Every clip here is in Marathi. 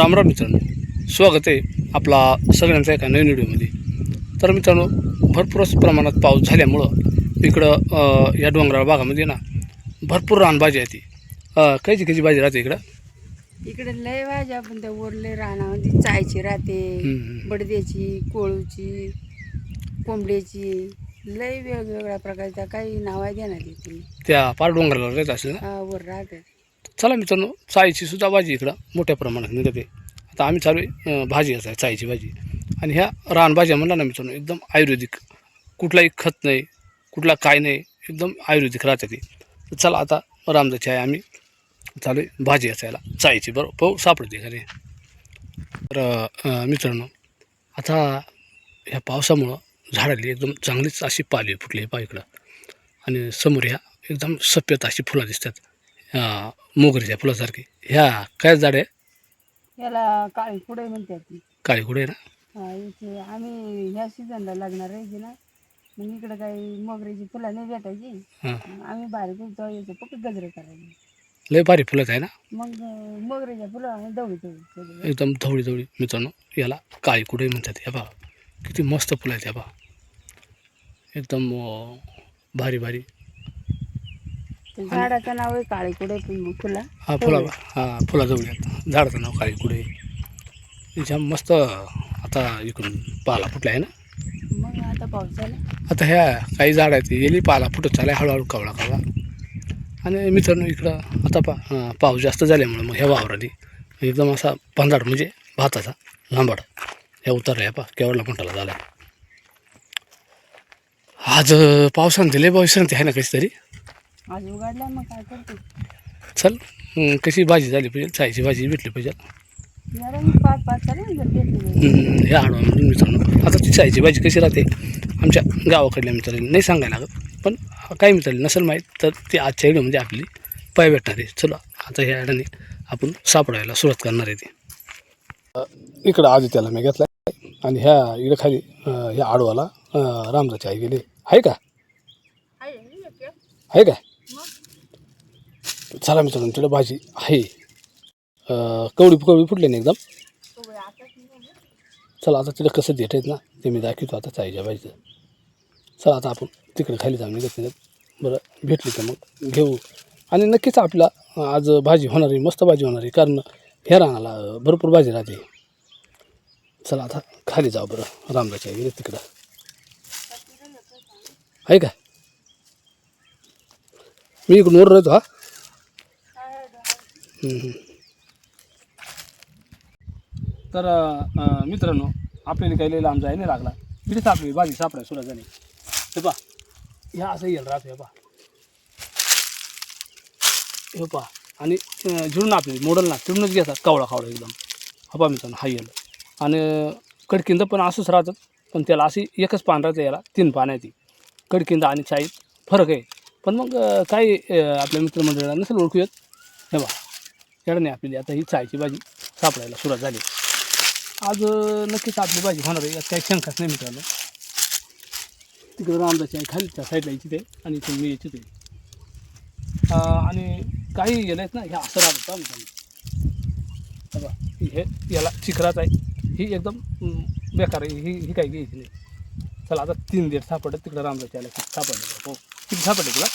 रामराम मित्रांनो. स्वागत आहे आपला सगळ्यांचा एका नवीन व्हिडिओमध्ये. तर मित्रांनो भरपूरच प्रमाणात पाऊस झाल्यामुळं इकडं या डोंगराळ भागामध्ये ना भरपूर रानभाजी आहे ती. कायची कायची भाजी राहते इकडं? इकडे लय भाज्या पण त्या ओरले रानामध्ये चायची राहते. बडद्याची कोळूची कोंबड्याची लय वेगवेगळ्या प्रकारच्या काही नाव आहे देणार त्या पार डोंगराला राहत असेल ना? वर राहते चला मित्रांनो चाळीची सुद्धा भाजी इकडं मोठ्या प्रमाणात निघते. आता आम्ही चालू आहे भाजी असाय चाळीची भाजी. आणि ह्या रानभाज्या म्हणला ना मित्रांनो एकदम आयुर्वेदिक. कुठलाही खत नाही कुठला काय नाही एकदम आयुर्वेदिक राहते ती. तर चला आता रामदाची आहे आम्ही चालू आहे भाजी असायला चाळीची बरोबर पाहू सापडते घरी तर मित्रांनो आता ह्या पावसामुळं झाडाली एकदम चांगलीच अशी पाली फुटली पा इकडं. आणि समोर ह्या एकदम सफेद अशी फुलं दिसतात. मोगरीच्या फुलासारखी. ह्या काय झाड आहे? याला काळी पुढे म्हणतात ती. काळी कुठे ना? हा, इथे आम्ही ह्या सीझनला लागणार आहे की ना. मग इकडे काही मोगऱ्याची फुलं नाही भेटायची. हां. आम्ही बारीक येतो यायचं फक्त गजरे करायचे लय भारी फुलत आहे ना? मग अं, मोगऱ्याच्या फुलं आणि दवडी दवडी एकदम धवळी धवळी. मित्रांनो याला काळी कुठे म्हणतात. ह्या बा किती मस्त फुलं आहेत ह्या बा एकदम अं, भारी भारी. ते झाडाचं नाव आहे काळी कुडे फुलं. हा फुला हा फुला जवळ झाडाचं नाव काळी कुठे याच्या मस्त आता इकडून पाला फुटला आहे ना? मग आता पावसाला आता ह्या काही झाड आहेत येली पाला फुटत चालाय हळूहळू कवळा कवळा. आणि मित्रांनो इकडं आता पा पाऊस जास्त झाल्यामुळं मग ह्या वावराने एकदम असा पंधाड म्हणजे भाताचा लांबाड. ह्या उतरला ह्या पा केवढला मोठाला झाला आज पावसानं दिले बा विश्रांती आहे ना कशी तरी आज उघडला मग काय करते? चल कशी भाजी झाली पाहिजे? चायची भाजी भेटली पाहिजे. जरा मी पाच पाच चालेल जर घेतली नाही. हम्म, हे आडवा मित्रांनो आता ती चायची भाजी कशी राहते? आमच्या गावाकडल्या मित्रांनी नाही सांगायला लागत पण काही मित्रांनी नसेल माहीत तर ती आजच्या व्हिडिओमध्ये आपली पाय भेटणार आहे. चला आता ह्या ॲडाने आपण सापडायला सुरुवात करणार आहे ती. अ, इकडं आदित्याला मी घेतला आणि ह्या इकडं खाली अ, ह्या आडवाला अ, रामदाची आई गेली. आहे का? आहे का? चला मित्रांनो तिला भाजी आहे. कवळी कवडी कवडी फुटली ना एकदम? चला आता तिला कसं देत आहेत ना ते मी दाखवतो आता चायच्या भाजीचं. चला आता आपण तिकडे खाली जाऊन निघत नाही बरं भेटली तर मग घेऊ. आणि नक्कीच आपला आज भाजी होणार आहे मस्त भाजी होणार आहे कारण ह्या रानाला भरपूर भाजी राहते. चला आता खाली जाऊ बरं रामदाच्या गेले तिकडं. आहे का? मी इकडून वर राहतो हा? तर अं, मित्रांनो आपल्याला काही लई लांब जाय नाही लागला. तिथेच आपली भाजी सापडाय सुरुवात झाली हे पा ह्या असं येईल राहतो हे पा हे पा आणि अं, झिडून आपली मोडल ना तिडूनच घेतात कावळा कावळा एकदम. हा पा मित्रांनो हा येईल. आणि कडकिंद पण असंच राहतात पण त्याला अशी एकच पान राहते याला तीन पान आहे ती. कडकिंद आणि चाईत फरक आहे. पण मग अं, काही अं, आपल्या मित्रमंडळाला नसेल ओळखू येत. हे बा नाही आपली आता ही चायची भाजी सापडायला सुरुवात झाली. आज नक्कीच आपली भाजी होणार आहे काही शंकाच नाही मित्रांनो. तिकडे रामदाची आहे खाली त्या साईडला यायची ते आणि इथून मी यायची ते आणि काही गेलं आहेत ना हे असं राहत होतं मित्रांनो? हे बघा, हे याला चिखराच आहे. ही एकदम बेकार आहे ही ही काही घ्यायची नाही. चला आता तीन दिवस सापडत तिकडे रामदाची आला सापडले. हो किती सापडले तुला?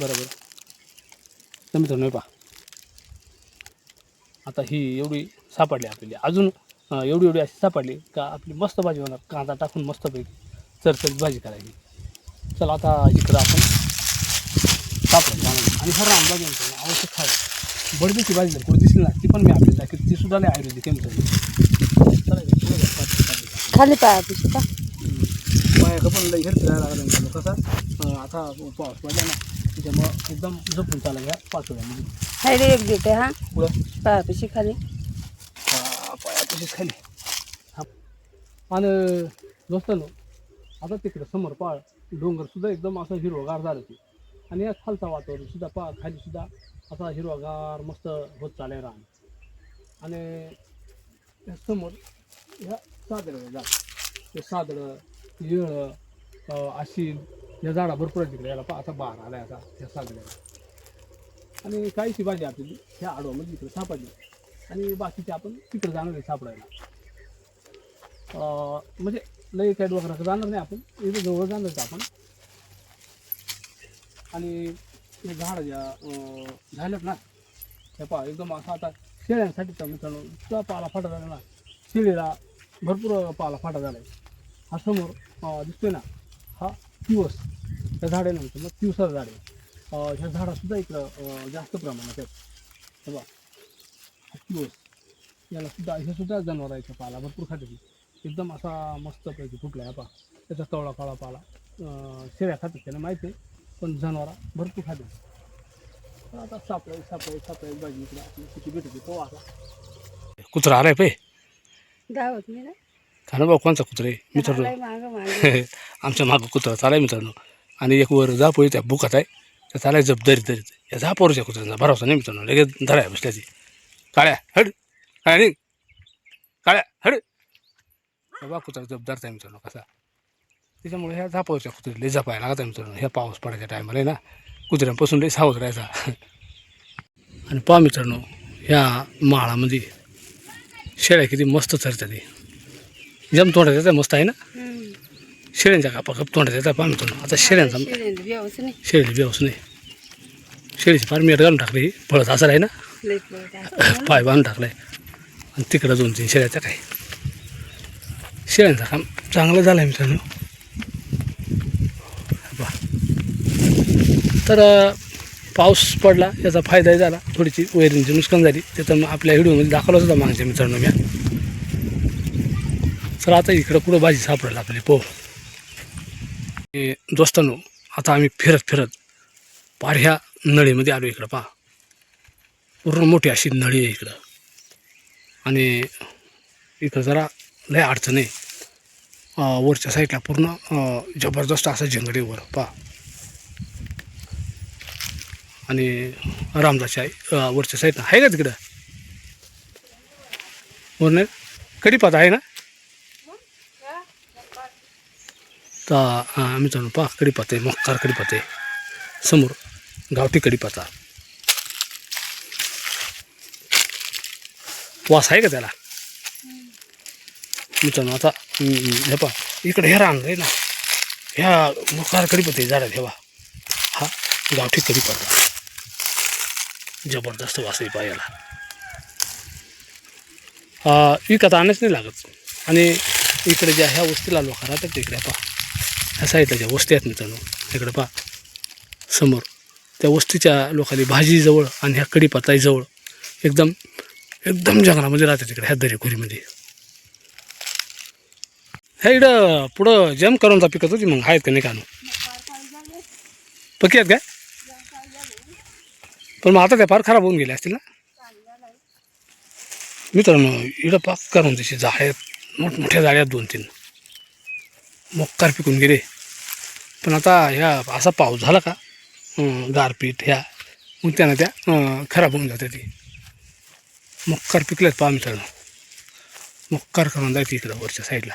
बरोबर. तर मित्रांनो हे पहा. आता ही एवढी सापडली आपल्याला अजून एवढी एवढी अशी सापडली का आपली मस्त भाजी होणार. कांदा टाकून मस्तपैकी चरचरीत भाजी करायची. चला आता इकडं आपण सापडायला जाणार आणि खरं आंबा घेऊन आवश्यक खावं बडबीची भाजी जर कुठे दिसली ना ती पण मी आपल्याला दाखवते ती सुद्धा नाही आयुर्वेदिक पाच. खाली पाया पिशू का? लई हेल्थ राहायला लागलं. कसं? आता पाऊस पडला ना त्याच्यामुळं एकदम जपून चालू घ्या पाच वेळामध्ये हाय रे एक देते हा. पुढं? पाया पिशी खाली. हा, पायापाशीच खाली. हा. आणि दोस्तांनो आता तिकडे समोर पाळ डोंगर सुद्धा एकदम असं हिरवगार झालं ते. आणि या खालचा वातावरण सुद्धा पा खाली सुद्धा असा हिरवागार मस्त होत चालेल रान. आणि या समोर ह्या सादळं झाड ते सादळं येळं आशील या झाडा भरपूर आहे तिकडे. याला पा आता बार आला आता ह्या सादळ्याला आणि काहीशी भाजी आपली? ह्या आडवामध्ये इकडे सापडली आणि बाकीचे आपण तिकडे जाणार आहे सापडायला. अं, म्हणजे लई साईड वगैरे जाणार नाही आपण. इथे जवळ जाणार आहे आपण. आणि हे झाड ज्या अं, झालेत ना हे पहा एकदम असं आता शेळ्यांसाठी तर मित्रांनो त्या पाला फाटा झाला ना. शेळीला भरपूर पाला फाटा झाला आहे हा समोर दिसतोय ना? हा दिवस त्या झाड ना मित्रांनो दिवसाचं झाड. आहे अं, ह्या झाडासुद्धा इकडं जास्त प्रमाणात आहेत. बघा. दिवस याला सुद्धा हे सुद्धा जनावरांच्या पाला. भरपूर खाते. एकदम असा मस्तपैकी फुटला आहे पा त्याचा तवळा काळा पाला. शेळ्या खातात त्यांना माहिती आहे. पण जनावरा भरपूर खाते आता सापळे सापळे सापळे भाजी इकडे आपली किती भेटते तो आता. कुत्रा आलाय पे. धावत मी ना? का भाऊ कोणचा कुत्रा आहे? मागं आमच्या मागं कुत्रा चालाय मित्रांनो. आणि एक वर जापोळी त्या बुकात आहे. त्या चालाय जप दरीत दरीत या जापोरच्या कुत्र्यांचा भरोसा नाही मित्रांनो. लगेच धराय बसल्याची. काळ्या हड. काळ्या निघ. काळ्या हड. बा कुत्रा जप धरताय मित्रांनो. कसा? त्याच्यामुळे ह्या झापावरच्या कुत्रे लय जपायला लागत आहे मित्रांनो. ह्या पाऊस पडायच्या टायमाला आहे ना कुत्र्यांपासून लय सावध राहायचा. आणि पहा मित्रांनो ह्या माळामध्ये शेळ्या किती मस्त चरतात ते जम तोंडात येतात मस्त आहे ना. शेळ्यांच्या कापा कप तोंडात येतात पाहा मित्रांनो आता शेळ्यांचा शेळ्यांचं शेळीची बेवस नाही. शेळीची फार मीठ घालून टाकली पळत असं आहे ना. पाय बांधून टाकलाय. आणि तिकडं दोन तीन शेळ्याच्या काय? शेळ्यांचं काम चांगलं झालं आहे मित्रांनो. तर पाऊस पडला याचा फायदाही झाला. थोडीशी वैरणीची नुकसान झाली. त्याचं आपल्या व्हिडिओमध्ये दाखवलं होतं मागच्या मित्रांनो मी. तर आता इकडं कुठं भाजी सापडेल आपली पो. हे दोस्तांनो आता आम्ही फिरत फिरत पार ह्या नळीमध्ये आलो इकडं पहा. पूर्ण मोठी अशी नळी आहे इकडं. आणि इकडं जरा लय अडचण आहे. वरच्या साईडला पूर्ण जबरदस्त असं जंगल वर पहा. आणि रामदाची आहे वरच्या साईडनं आहे का तिकडं? वर नाही? कडीपाता आहे ना? आता हां मित्रांनो पहा कडीपाता आहे मक्कार आहे समोर गावठी कडीपाता वास आहे का त्याला? मित्रांनो आता हे पहा इकडे हे रांग आहे ना. ह्या मकार कडीपत्ते झाडात हे हा गावठी कडीपाता जबरदस्त वास आहे पायाला. विकत आणच नाही लागत. आणि इकडे ज्या ह्या वस्तीला लोक राहतात तिकडे पहा. ह्या साईडला ज्या वस्ती आहेत मित्रांनो. तिकडं पा समोर. त्या वस्तीच्या लोकांनी भाजीजवळ आणि ह्या कडीपाताईजवळ एकदम एकदम जंगलामध्ये राहते तिकडे ह्या दरेखोरीमध्ये. ह्या इकडं पुढं जम करूनचा पिकत होती मग. आहेत का नाही कानू पक्की आहेत काय? पण मग आता त्या फार खराब होऊन गेल्या असतील ना? मित्रांनो इकडं पाक करून त्याची झाड आहेत. मोठमोठ्या जाळ्यात आहेत दोन तीन मोक्कार पिकून गेले. पण आता ह्या असा पाऊस झाला का गारपीट ह्या मग त्यांना त्या खराब होऊन जाते ती. मोक्कार पिकलेत पहा मित्रांनो मोक्कार करून जायचे इकडं वरच्या साईडला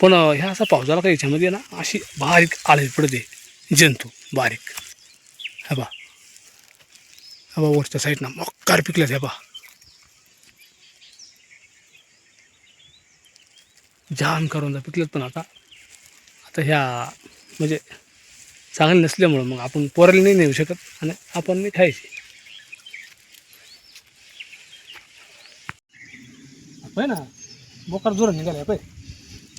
पण ह्या असा पाऊस झाला का याच्यामध्ये ना अशी बारीक आळी पडते जंतू बारीक. हा बा हा बा वरच्या साईडनं मोक्कार पिकल्यात ह्या बा जाम करून जा पिकलेत पण आता. आता ह्या म्हणजे चांगले नसल्यामुळं मग आपण पोराला नाही नेऊ शकत आणि आपण नाही खायची. होय ना? बोकार जोरात निघाले पाय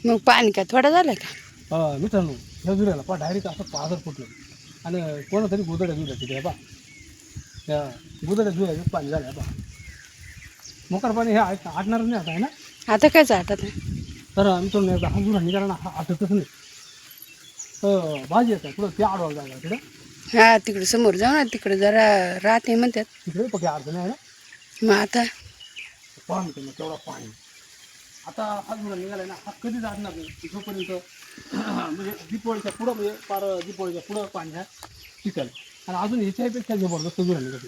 मग पाणी काय थोडं झालं का? हा मित्रांनो ह्या जुऱ्याला पा डायरेक्ट असं पाझर फुटलं. आणि कोणातरी गोदड्या जुऱ्या तिकडे पा त्या गोदड्या जुऱ्याचं पाणी झालं पा मोकार पाणी हे आट आटणारच नाही आता आहे ना? आता काय जातात तर मित्रांनो एकदा हा जुरा निघाला ना आटतच नाही. तर भाजी येतात पुढं ते आडवा जागा तिकडे. हा तिकडे समोर जाऊ ना तिकडे जरा राहते म्हणतात. तिकडे पक्की अडचण आहे ना? मग आता? पहा मित्रांनो तेवढा पाणी आता हा जुरा निघाला ना हा कधी जाणार नाही जोपर्यंत म्हणजे दीपावळीच्या पुढं म्हणजे पार दीपावळीच्या पुढं पाणी हा टिकल आणि अजून ह्याच्यापेक्षा जबरदस्त जुरा निघते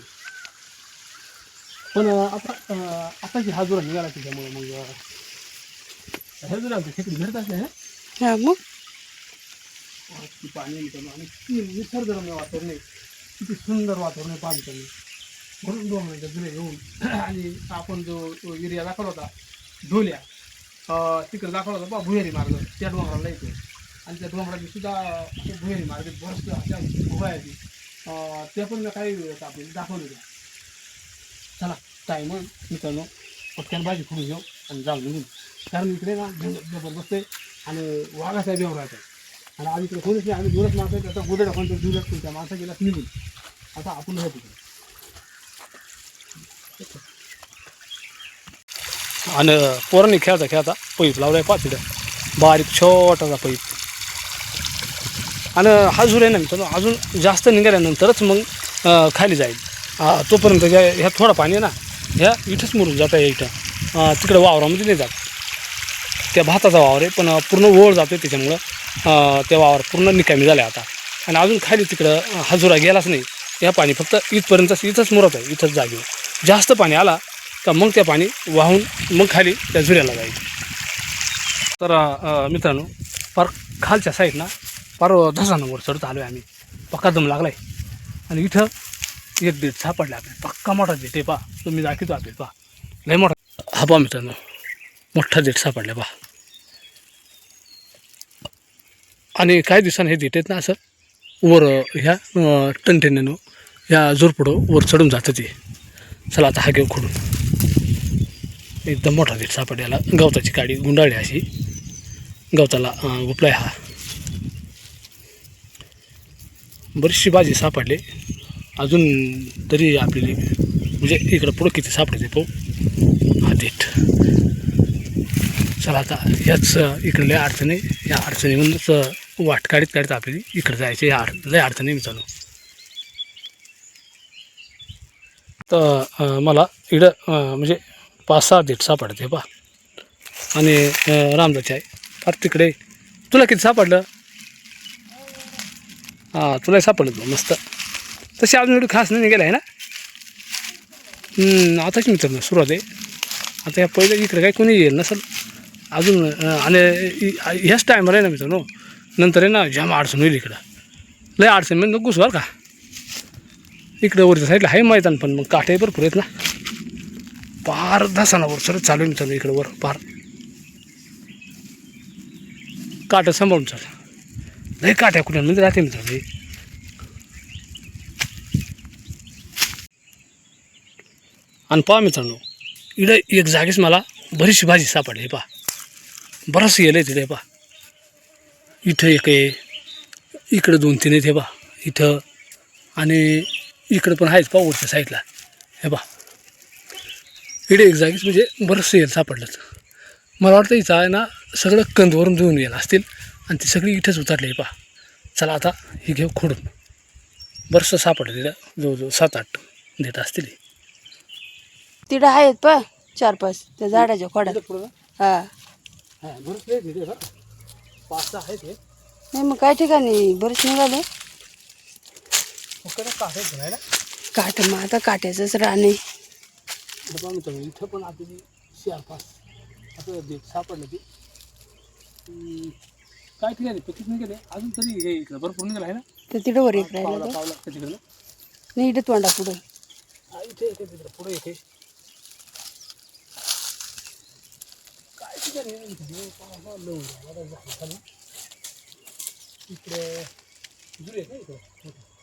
पण आता आताची हा जुरा निघाला त्याच्यामुळे मग अं, ह्या जुराची खेकडी घरत असते ना? हा मग? पाणी मित्रांनो आणि किती निसर्गरम्य वातावरण आहे. किती सुंदर वातावरण आहे पाहा मित्रांनो भरून डोंगराच्या जुने घेऊन आणि आपण जो तो एरिया दाखवला होता ढोल्या तिकडे दाखवला होता बा भुयारी मार्ग. त्या डोंगराला येतो आणि त्या डोंगराची सुद्धा भुयारी मार्ग बरंच अशा अं, त्या पण काही वेळेस आपल्याला दाखवले होत्या चला टाईम मित्रांनो पटकन भाजी फोडून घेऊ. आणि जाऊ निघून कारण इकडे ना जबरदस्त आहे आणि वाघाचा बेवराचा राहतात. आणि आज इकडे कोणीच नाही आम्ही दूरच माणसं आहे, आता गुडे टाकून तर दूरच त्या माणसा गेला निघून आता आपण हे तिकडे. आणि पोरांनी खेळता खेळता पैप लावलाय पाच बारीक छोटासा पैप. आणि हा आहे ना मित्रांनो अजून जास्त निघाल्यानंतरच मग खाली जाईल. तोपर्यंत ह्या थोडा पाणी आहे ना. ह्या इथंच मुरून जाता आहे इथं. तिकडं वावरामध्ये नाही जात. त्या भाताचा वावर आहे पण पूर्ण ओळ जातो आहे त्याच्यामुळं त्या वावर पूर्ण निकामी झाला आता. आणि अजून खाली तिकडं हजुरा हा गेलाच नाही. या पाणी फक्त इथपर्यंतच इथंच मुरत आहे इथंच जागेवर जास्त पाणी आला का मग त्या पाणी वाहून मग खाली त्या झुऱ्याला जाईल. तर मित्रांनो फार खालच्या साईडनं फार धसानं नंबर चढत आलो आहे आम्ही. पक्का दम लागला आहे आणि इथं एक दीड सापडला आपल्याला. पक्का मोठा देते पा तुम्ही दाखवतो आपल्याला पा लय मोठा हा पहा मित्रांनो. मोठा देठ सापडला पहा आणि काही दिवसांनी हे देठ आहेत ना असं? वर ह्या टनटेनं ह्या जोरपुडं वर चढून जातं ते. चला आता हा घेऊ खोडून. एकदम मोठा देठ सापडल्याला गवताची काडी गुंडाळली अशी. गवताला गुपलाय हा. बरीचशी भाजी सापडली. अजून तरी आपली म्हणजे इकडं पुढं किती सापडते पाहू हा चला आता याच इकडे लय अडचणी या अडचणीमधूनच वाट काढीत काढीत आपली इकडे जायचे या अड लय अडचणी मी चालू तर मला इकडं म्हणजे पाच सहा देठ सापडते पा आणि रामदाची आहे फार तिकडे. तुला किती सापडलं? हां तुलाही सापडलं बा, मस्त. तशी अजून एवढी खास नाही निघाला आहे ना? आताच मित्रांनो सुरुवात आहे. आता या पहिल्या इकडे काय कोणी येईल नसेल अजून आणि ह्याच टायमाला आहे ना मित्रांनो. नंतर आहे ना जाम अडचण होईल इकडं. लय अडचण म्हणजे नको घुसवाल का. इकडं वरच्या साईडला आहे मैदान पण मग काठे भरपूर आहेत ना. पार धसाना सर चालू आहे मित्रांनो इकडं वर पार. काठं सांभाळून चाल. लय काट्या कुठे म्हणजे राहते मित्रांनो हे. आणि पहा मित्रांनो इकडं एक जागीच मला बरीचशी भाजी सापडली पहा. बरंच येलं आहे तिथे पहा. इथं एक आहे इकडं दोन तीन आहेत हे पहा. इथं आणि इकडं पण आहेच पहा वरच्या साईडला. हे पहा. इकडे एक जागीच म्हणजे बरंचसं येईल सापडलंच. मला वाटतं इथं आहे ना सगळं कंदवरून देऊन येईल असतील आणि ती सगळी इथंच उतरली आहे पहा. चला आता ही घेऊ खोडून. बरंचसं सापडलं तिथं जवळजवळ सात आठ देत असतील. तिथं आहेत पा चार पाच. त्या झाडाच्या खोड्यात हा. हा पाच सहा आहेत हे. नाही मग काय ठिकाणी? बरेच निघाले. फक्त काट मग आता काट्याचंच राणे इथं पण चार पाच. सापडलं ते. काय ठिकाणी? पतीत निघाले. अजून तरी हे इकडं भरपूर निघालं आहे ना? तर तिथं वर एक राहिलं पावला. तिकडं नाही इथं तोंडा पुढं हा इथे येते तिकडं. पुढे येते काय ठिकाणी आहे इथं? हे पाहा, लवून द्या. आता झालं खाली. इकडे जुळे आहे का इकडं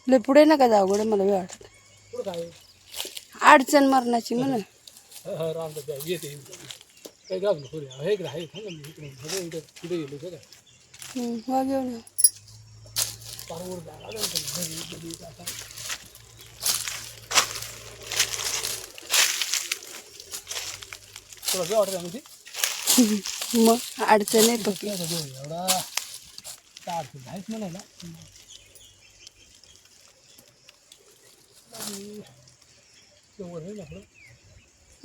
लय पुढे नका जाऊ गडे मला वेळ वाटत आहे? अडचण मरणाची म्हणा. हा, हा, रामदास द्या, पुढे इकडे इकडे इकडे इकडे इकडे येलो का हम्म, वा तुला मग अडचण येतो. एवढा अडचण नाहीच म्हणायला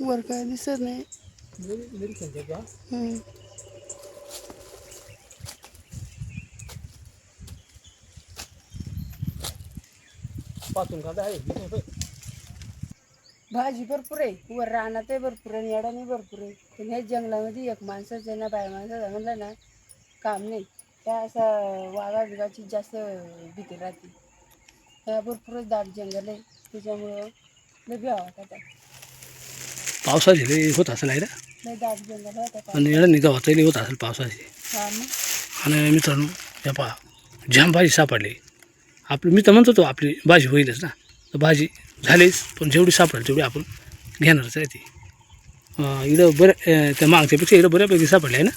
वर काय दिसत नाही. हम्म. पाचून का आहे. भाजी भरपूर आहे. वर रानात आहे भरपूर आहे येडाने भरपूर आहे. पण हे जंगलामध्ये एक माणसाचं आहे ना बाय माणसाचं म्हणलं ना काम नाही. त्या असं वाघा बिगाची जास्त भीती राहते. ह्या भरपूरच दाट जंगल आहे. त्याच्यामुळं लय बिया होता त्या पावसाचे लई होत असेल आहे ना? लय दाट जंगल होता त्या आणि एवढं निघा होता होत असेल पावसाचे हा मग आणि मित्रांनो या पहा जाम भाजी सापडली. आपली मी तर म्हणतो तो आपली भाजी होईलच ना. तर भाजी झालीच पण जेवढी सापडेल तेवढी आपण घेणारच आहे ती. इथं इकडं बऱ्या त्या मागच्यापेक्षा इकडं बऱ्यापैकी सापडलं आहे ना?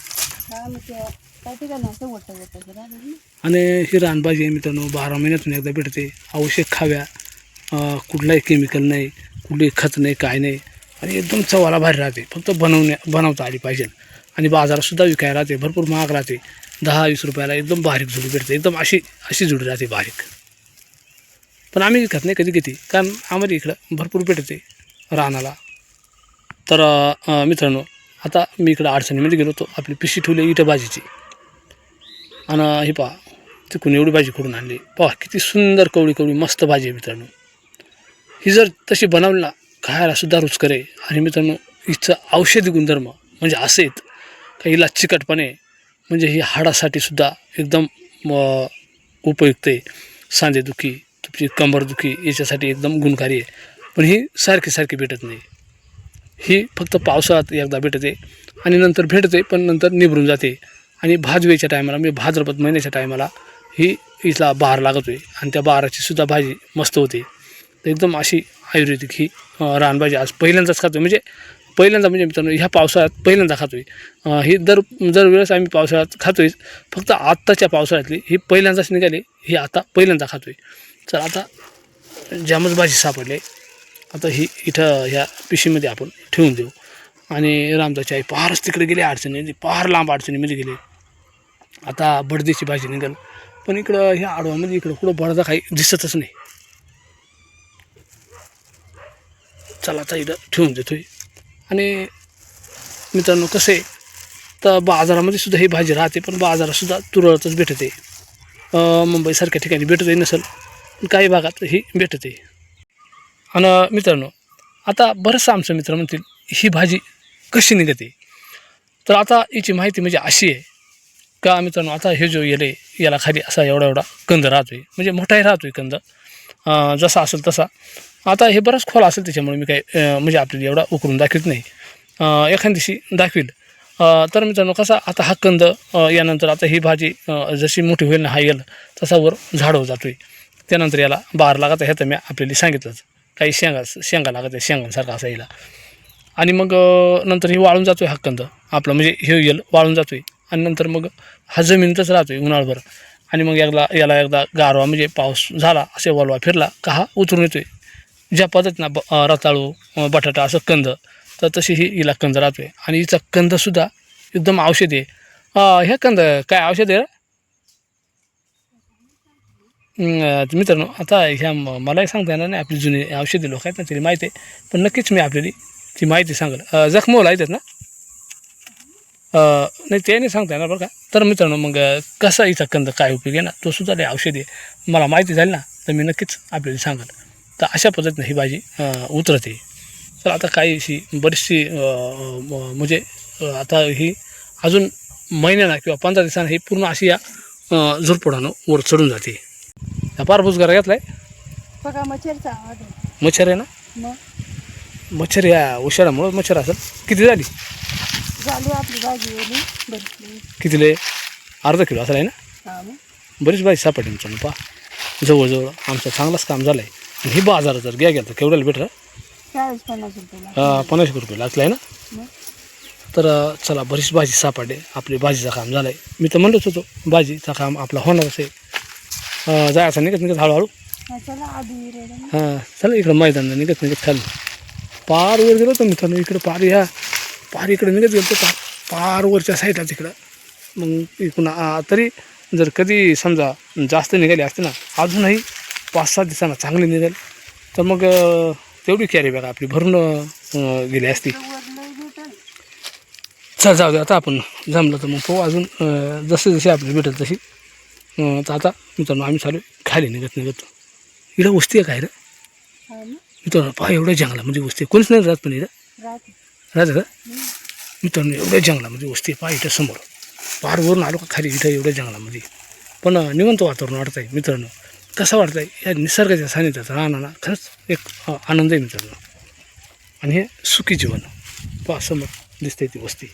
आणि ही रानभाजी आहे मित्रांनो बारा महिन्यातून एकदा भेटते. आवश्यक खाव्या. कुठलाही केमिकल नाही कुठली खत नाही काय नाही. आणि एकदम चवाला भारी राहते. फक्त बनवण्या बनवता आली पाहिजे. आणि बाजारातसुद्धा विकायला राहते. भरपूर महाग राहते. दहा वीस रुपयाला एकदम बारीक जुडी भेटते. एकदम अशी अशी जुडी राहते बारीक. पण आम्ही विकत नाही कधी किती कारण आम्हाला इकडं भरपूर भेटते रानाला. तर मित्रांनो आता मी इकडं अडचणीमध्ये गेलो होतो. आपली पिशी ठेवली इटं भाजीची. आणि हे पहा तिकडून एवढी भाजी खोडून आणली. पहा किती सुंदर कवळी कवळी मस्त भाजी आहे मित्रांनो. ही जर तशी बनवली ना खायलासुद्धा रुचकर आहे. आणि मित्रांनो हिचं औषधी गुणधर्म म्हणजे असेत का हिला चिकटपणे म्हणजे ही हाडासाठी सुद्धा एकदम उपयुक्त आहे. सांधेदुखी तुमची कंबरदुखी याच्यासाठी एकदम गुणकारी आहे. पण ही सारखी सारखी भेटत नाही. ही फक्त पावसाळ्यात एकदा भेटते आणि नंतर भेटते पण नंतर निभरून जाते. आणि भाजवेच्या टायमाला म्हणजे भाद्रपद महिन्याच्या टायमाला ही इथला बहार लागतो आहे आणि त्या बहाराची सुद्धा भाजी मस्त होते. तर एकदम अशी आयुर्वेदिक ही रानभाजी आज पहिल्यांदाच खातो म्हणजे पहिल्यांदा म्हणजे मित्रांनो ह्या पावसाळ्यात पहिल्यांदा खातो आहे ही दर दरवेळेस आम्ही पावसाळ्यात खातो आहे फक्त आत्ताच्या पावसाळ्यातली ही पहिल्यांदाच निघाली ही आता पहिल्यांदा खातो आहे चला आता जामच भाजी सापडली आता ही इथं ह्या पिशीमध्ये आपण ठेवून देऊ. आणि रामदाची आई पारच तिकडे गेले अडचणी म्हणजे पार लांब अडचणीमध्ये गेले. आता बडदीची भाजी निघाल. पण इकडं ह्या आडवामध्ये इकडं कुठं बडदा काही दिसतच नाही. चला आता इथं ठेवून देतोय. आणि मित्रांनो कसं आहे तर बाजारामध्ये सुद्धा ही भाजी राहते पण बाजारातसुद्धा तुरळतच भेटते. मुंबईसारख्या ठिकाणी भेटतही नसेल. काही भागात ही भेटते. आणि मित्रांनो आता बरंचसं आमचं मित्र म्हणतील ही भाजी कशी निघते? तर आता याची माहिती म्हणजे अशी आहे का मित्रांनो आता हे जो येले याला खाली असा एवढा एवढा कंद राहतो आहे म्हणजे मोठाही राहतो आहे कंद जसा असेल तसा. आता हे बराच खोल असेल त्याच्यामुळे मी काही म्हणजे आपल्याला एवढा उकरून दाखवत नाही. एखाद्या एखाद दिवशी दाखवील. तर मित्रांनो कसा आता हा कंद यानंतर आता ही भाजी जशी मोठी होईल ना हा येल तसा वर झाडव जातो आहे त्यानंतर याला बार लागत आहे तर मी आपल्याला सांगितलंच. काही शेंगा शेंगा लागत आहे शेंगांसारखा असा हिला. आणि मग नंतर ही वाळून जातो आहे हा कंद म्हणजे हे येल वाळून जातो आहे आणि नंतर मग हा जमिनीतच राहतो आहे उन्हाळभर. आणि मग एकदा याला एकदा गारवा म्हणजे पाऊस झाला असे वलवा फिरला का हा उतरून येतो आहे ज्या पद्धतीनं ब रताळू बटाटा असं कंद तर तशी ही हिला कंद राहतो आहे आणि हिचा कंदसुद्धा एकदम औषधी आहे. ह्या हे कंद काय औषध आहे? मित्रांनो आता ह्या मला मलाही सांगता येणार नाही आपली जुनी औषधी लोक आहेत ना तरी माहिती आहे पण नक्कीच मी आपल्याला ती माहिती सांगेल. अं, जखमोला येतात ना? नाही ते नाही सांगता येणार बरं का? तर मित्रांनो मग कसा इथं कंद काय उपयोग आहे ना तो सुद्धा लय औषधी आहे. मला माहिती झाली ना तर मी नक्कीच आपल्याला सांगेल. तर अशा पद्धतीनं ही भाजी उतरते. तर आता काही अशी बरीचशी म्हणजे आता ही अजून महिन्याना किंवा पंधरा दिवसांना ही पूर्ण अशी या अं, वर चढून जाते. या पार बुजगारा घेतलाय? बघा मच्छरचा आवाज आहे. मच्छर आहे ना? मग? मच्छर या उशाळ्यामुळं मच्छर असेल. किती झाली? झाली आपली भाजी ओली कितीले? अर्धा किलो असेल आहे ना? हा मग. बरीच भाजी सापडली आमचं पा जवळजवळ आमचं चांगलंच काम झालं आहे आणि ही बाजारात जर घ्या गेलं तर केवढ्याला भेटलं? चाळीस पन्नास रुपयाला. अं, पन्नास रुपये लागलं आहे ना? मग? तर अं, चला बरीच भाजी सापडली. आपली भाजीचं काम झालं आहे मी तर म्हणतच होतो भाजीचं काम आपलं होणारच आहे. अं, जायचं निघत निघत हळूहळू. हा चला हां इकडं मैदान निघत निघत खाली पार वर गेलो होतो मित्रांनो इकडं पार या. पार इकडे निघत गेलो पार पार वरच्या साईडला तिकडं. मग इकडून तरी जर कधी समजा जास्त निघाली असते ना अजूनही पाच सात दिवसांना चांगली निघेल. तर मग तेवढी कॅरी बॅग आपली भरून गेली असती. चल जाऊ दे आता आपण जमलं तर मग पाहू. अजून जसे जसे आपली भेटेल तशी. तर आता मित्रांनो आम्ही चालू खाली निघत निघत. इकडं वस्ती आहे काय रे? मित्रांनो पहा एवढ्या जंगलामध्ये वस्ती आहे. कोणीच नाही राहत पण इथं. राहते का? मित्रांनो एवढ्या जंगलामध्ये वस्ती आहे. पहा इथं समोर. पार वरून आलो का खाली इथं एवढ्या जंगलामध्ये पण अं, निवंत वातावरण वाटतं आहे मित्रांनो. कसं वाटतं आहे या निसर्गाच्या सानिध्यात राहणार खरंच एक आनंद आहे मित्रांनो. आणि हे सुखी जीवन. पहा समोर दिसते ती वस्ती.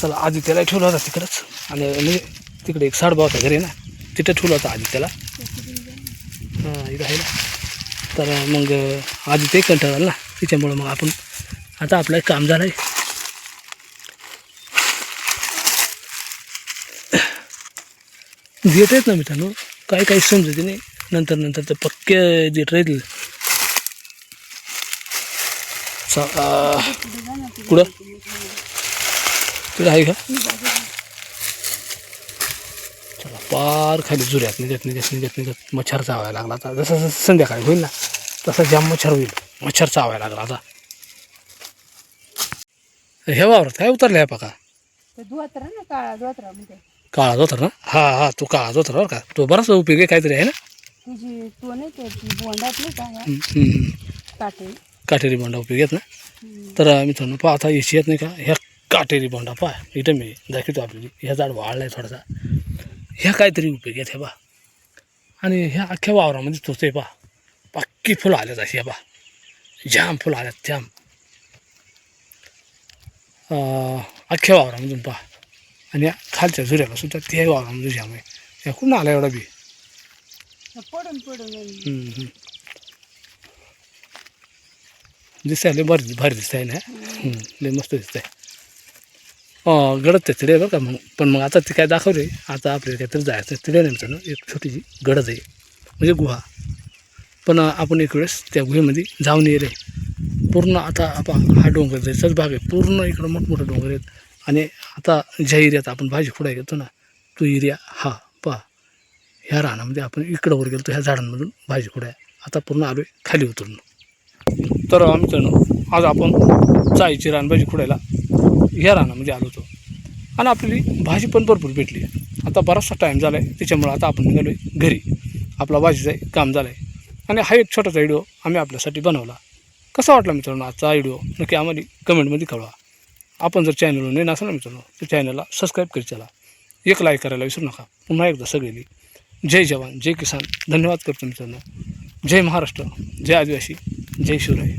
चला आधी त्याला ठेवला होता तिकडंच. आणि म्हणजे तिकडे एक साडबा होता घरी ना तिथं ठेवला होता आधी त्याला हां इथं आहे ना. तर मग आधी ते कंटाळा ना त्याच्यामुळं मग आपण आता आपलं एक काम झालं आहे देत आहेत ना मित्रांनो काही काही समजते नाही. नंतर नंतर ते पक्के देत राहील कुठं? तिकडं आहे का चला पार खाली जुऱ्यात निघत निघत निघत निघत. मच्छर चावायला लागला आता. जसं जसं संध्याकाळी होईल ना तसा जाम मच्छर होईल मच्छर चावायला लागला आता. हे वावरात काय उतरले आहे पका ना काळा म्हणजे धोतर ना? हा हा तो काळा धोतर बरं का. तो बराच उपयोग आहे काहीतरी आहे ना? तुझी तो नाही ते बोंडात नाही का काटेरी बोंडा उपयोग आहेत ना. तर मित्रांनो पहा आता एशी येत नाही का? ह्या काटेरी बोंडा पहा इथं मी दाखवतो आपल्याला. ह्या झाड वाढला आहे थोडासा. ह्या काहीतरी उपयोग आहेत ह्या पहा. आणि ह्या अख्ख्या वावरामध्ये तोच आहे पहा. पक्की फुलं आल्यात अशी ह्या पहा. जाम फुलं आल्यात जाम. अख्ख्या वावरामधून पहा. आणि खालच्या झुऱ्याला सुद्धा त्या वावरामधून जाम आहे. या कुठं आला एवढा बी? हे पडून पडून. दिसायला भारी भारी दिसत आहे ना लय मस्त दिसत आहे गडद ते तिडे बरं का मग. पण मग आता ते काय दाखवले आता आपल्याला काहीतरी जायचं तिडे नाही ना एक छोटीशी गडद आहे. म्हणजे गुहा. पण आपण एक वेळेस त्या गुहेमध्ये जाऊन येईल. पूर्ण आता आपण हा डोंगर जायचाच भाग आहे. पूर्ण इकडं मोठमोठे डोंगर आहेत. आणि आता ज्या एरियात आपण भाजी खुडाय घेतो ना तो एरिया हा पहा. ह्या रानामध्ये आपण इकडं वर गेलो ह्या झाडांमधून भाजी खुडाय आता पूर्ण आलो खाली उतरून. तर मित्रांनो आज आपण चायची रानभाजी खुडायला ह्या रानामध्ये आलो होतो. आणि आपली भाजी पण भरपूर भेटली. आता बराचसा टाईम झाला आहे त्याच्यामुळं आता आपण निघालो आहे घरी. आपला भाजीचं काम झालं आहे आणि हा एक छोटासा व्हिडिओ आम्ही आपल्यासाठी बनवला. कसा वाटला मित्रांनो आजचा व्हिडिओ नक्की आम्हाला कमेंटमध्ये कळवा. आपण जर चॅनलवर नाही असाल ना मित्रांनो तर चॅनलला सबस्क्राईब करी चला. एक लाईक करायला विसरू नका. पुन्हा एकदा सगळेली जय जवान जय किसान. धन्यवाद करतो मित्रांनो. जय महाराष्ट्र जय आदिवासी जय शिवराय.